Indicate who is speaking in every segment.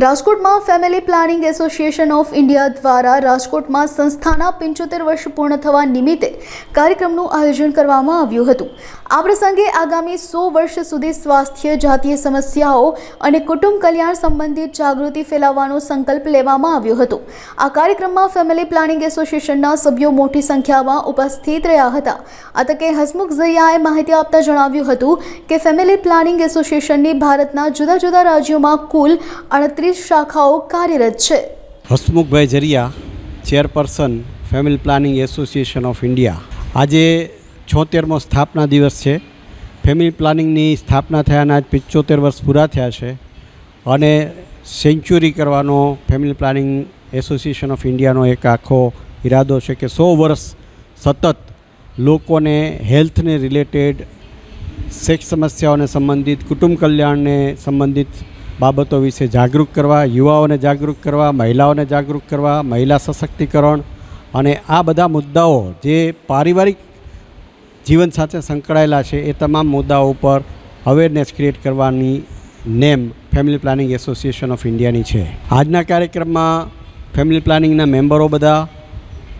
Speaker 1: રાજકોટમાં family planning association of India દ્વારા રાજકોટમાં સંસ્થાના પંચોતેર વર્ષ પૂર્ણ થવા નિમિત્તે કાર્યક્રમનું આયોજન કરવામાં આવ્યું હતું. આ પ્રસંગે આગામી સો વર્ષ સુધી સ્વાસ્થ્ય, જાતીય સમસ્યાઓ અને કુટુંબ કલ્યાણ સંબંધિત જાગૃતિ ફેલાવવાનો સંકલ્પ લેવામાં આવ્યો હતો. આ કાર્યક્રમમાં ફેમિલી પ્લાનિંગ એસોસિએશનના સભ્યો મોટી સંખ્યામાં ઉપસ્થિત રહ્યા હતા. આ તકે હસમુખ ઝૈયાએ માહિતી આપતા જણાવ્યું હતું કે ફેમિલી પ્લાનિંગ એસોસિએશનની ભારતના જુદા જુદા રાજ્યોમાં કુલ અડત્રીસ શાખાઓ કાર્યરત છે.
Speaker 2: Hasmukhbhai Jariya, chairperson family planning association of India. આજે છોતેરમો સ્થાપના દિવસ છે. ફેમિલી પ્લાનિંગની સ્થાપના થયાના આજ પિચોતેર વર્ષ પૂરા થયા છે અને સેન્ચુરી કરવાનો ફેમિલી પ્લાનિંગ એસોસિએશન ઓફ ઇન્ડિયાનો એક આખો ઈરાદો છે કે સો વર્ષ સતત લોકોને હેલ્થને રિલેટેડ, સેક્સ સમસ્યાઓને સંબંધિત, કુટુંબ કલ્યાણને સંબંધિત બાબતો વિશે જાગૃત કરવા, યુવાઓને જાગૃત કરવા, મહિલાઓને જાગૃત કરવા, મહિલા સશક્તિકરણ અને આ બધા મુદ્દાઓ જે પારિવારિક જીવન સાથે સંકળાયેલા છે, એ તમામ મુદ્દાઓ ઉપર અવેરનેસ ક્રિએટ કરવાની નેમ ફેમિલી પ્લાનિંગ એસોસિએશન ઓફ ઇન્ડિયાની છે. આજના કાર્યક્રમમાં ફેમિલી પ્લાનિંગના મેમ્બરો બધા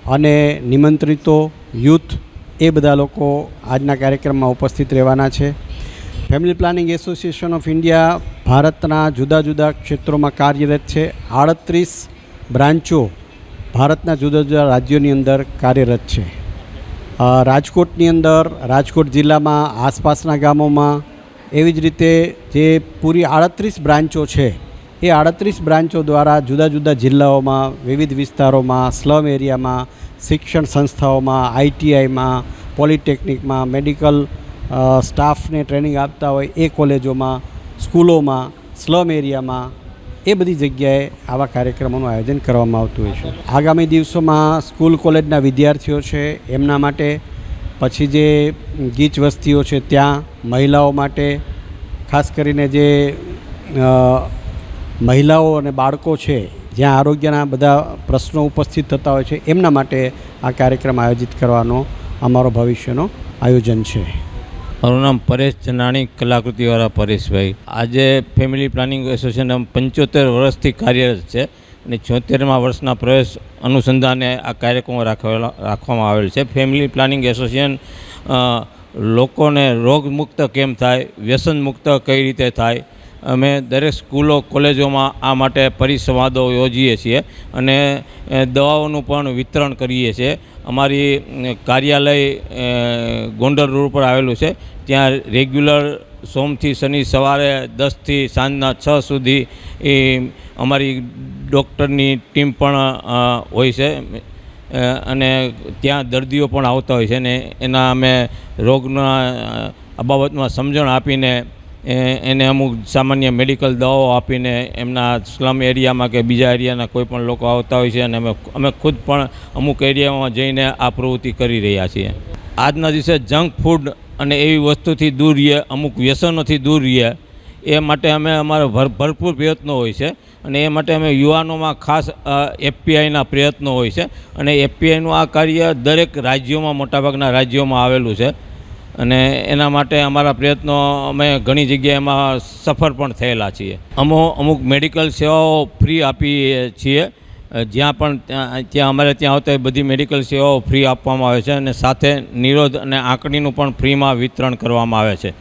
Speaker 2: અને નિમંત્રિતો, યુથ, એ બધા લોકો આજના કાર્યક્રમમાં ઉપસ્થિત રહેવાના છે. Family planning association of India ભારતના જુદા જુદા ક્ષેત્રોમાં કાર્યરત છે. આડત્રીસ બ્રાન્ચો ભારતના જુદા જુદા રાજ્યોની અંદર કાર્યરત છે. રાજકોટની અંદર, રાજકોટ જિલ્લામાં, આસપાસના ગામોમાં એવી જ રીતે જે પૂરી આડત્રીસ બ્રાન્ચો છે, એ આડત્રીસ બ્રાન્ચો દ્વારા જુદા જુદા જિલ્લાઓમાં, વિવિધ વિસ્તારોમાં, સ્લમ એરિયામાં, શિક્ષણ સંસ્થાઓમાં, આઈટીઆઈમાં, પોલિટેકનિકમાં, મેડિકલ સ્ટાફને ટ્રેનિંગ આપતા હોય એ કોલેજોમાં સ્કૂલોમાં, સ્લમ એરિયામાં, એ બધી જગ્યાએ આવા કાર્યક્રમોનું આયોજન કરવામાં આવતું હોય છે. આગામી દિવસોમાં સ્કૂલ કોલેજના વિદ્યાર્થીઓ છે, એમના માટે પછી જે ગીચ વસ્તીઓ છે, ત્યાં મહિલાઓ માટે, ખાસ કરીને જે મહિલાઓ અને બાળકો છે, જ્યાં આરોગ્યના બધા પ્રશ્નો ઉપસ્થિત થતા હોય છે, એમના માટે આ કાર્યક્રમ આયોજિત કરવાનો અમારો ભવિષ્યનો આયોજન છે.
Speaker 3: મારું નામ પરેશ જનાણી કલાકૃતિવાળા પરેશભાઈ. આજે ફેમિલી પ્લાનિંગ એસોસિએશન પંચોતેર વર્ષથી કાર્યરત છે અને છોતેરમા વર્ષના પ્રવેશ અનુસંધાને આ કાર્યક્રમો રાખેલા રાખવામાં આવેલ છે. ફેમિલી પ્લાનિંગ એસોસિએશન લોકોને રોગમુક્ત કેમ થાય વ્યસન મુક્ત કઈ રીતે થાય અમે દરેક સ્કૂલો, કોલેજોમાં આ માટે પરિસંવાદો યોજીએ છીએ અને દવાઓનું પણ વિતરણ કરીએ છીએ. અમારી કાર્યાલય ગોંડલ રોડ પર આવેલું છે. ત્યાં રેગ્યુલર સોમથી શનિ સવારે દસથી સાંજના છ સુધી એ અમારી ડૉક્ટરની ટીમ પણ હોય છે. અને ત્યાં દર્દીઓ પણ આવતા હોય છે ને એના અમે રોગના અબાબતમાં બાબતમાં સમજણ આપીને એ, એને અમુક સામાન્ય મેડિકલ દવાઓ આપીને એમના સ્લમ એરિયામાં કે બીજા એરિયાના કોઈ પણ લોકો આવતા હોય છે અને અમે અમે ખુદ પણ અમુક એરિયામાં જઈને આ પ્રવૃત્તિ કરી રહ્યા છીએ. આજના દિવસે જંક ફૂડ અને એવી વસ્તુથી દૂર રહીએ, અમુક વ્યસનોથી દૂર રહીએ, એ માટે અમે અમારા ભર, ભરપૂર પ્રયત્નો હોય છે અને એ માટે અમે યુવાનોમાં ખાસ એફપીઆઈના પ્રયત્નો હોય છે અને એફપીઆઈનું આ કાર્ય દરેક રાજ્યોમાં, મોટાભાગના રાજ્યોમાં આવેલું છે. અને એના માટે અમારા પ્રયત્નો, અમે ઘણી જગ્યાએ એમાં સફળ પણ થયેલા છીએ. અમો અમુક મેડિકલ સેવાઓ ફ્રી આપીએ છીએ. જ્યાં પણ ત્યાં ત્યાં અમારે ત્યાં આવતા બધી મેડિકલ સેવાઓ ફ્રી આપવામાં આવે છે અને સાથે નિરોધ અને આંકડીનું પણ ફ્રીમાં વિતરણ કરવામાં આવે છે.